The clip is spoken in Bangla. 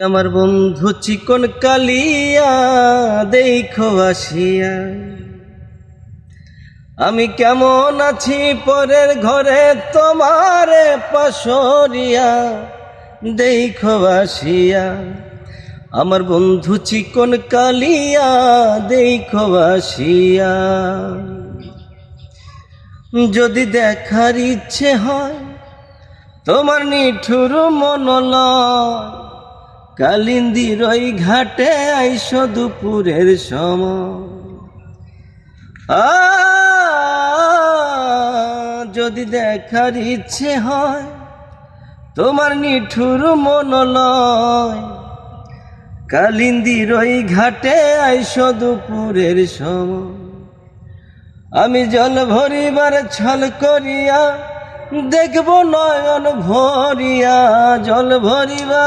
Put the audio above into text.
আমার বন্ধু চিকন কালিয়া, দেখো আসিয়া। আমি কেমন আছি পরের ঘরে তোমারে পাশরিয়া, দেখো আসিয়া। আমার বন্ধু চিকন কালিয়া, দেখো আসিয়া। যদি দেখার ইচ্ছে হয়, তোমার নিঠুর মনলয় কালিন্দির ওই ঘাটে আইস দুপুরের সময়। যদি দেখার ইচ্ছে হয়, তোমার নিঠুর মনলয়। কালিন্দির ওই ঘাটে আইস দুপুরের সময়। আমি জল ভরিবার ছল করিয়া, দেখব নয়ন ভরিয়া জল ভরিবা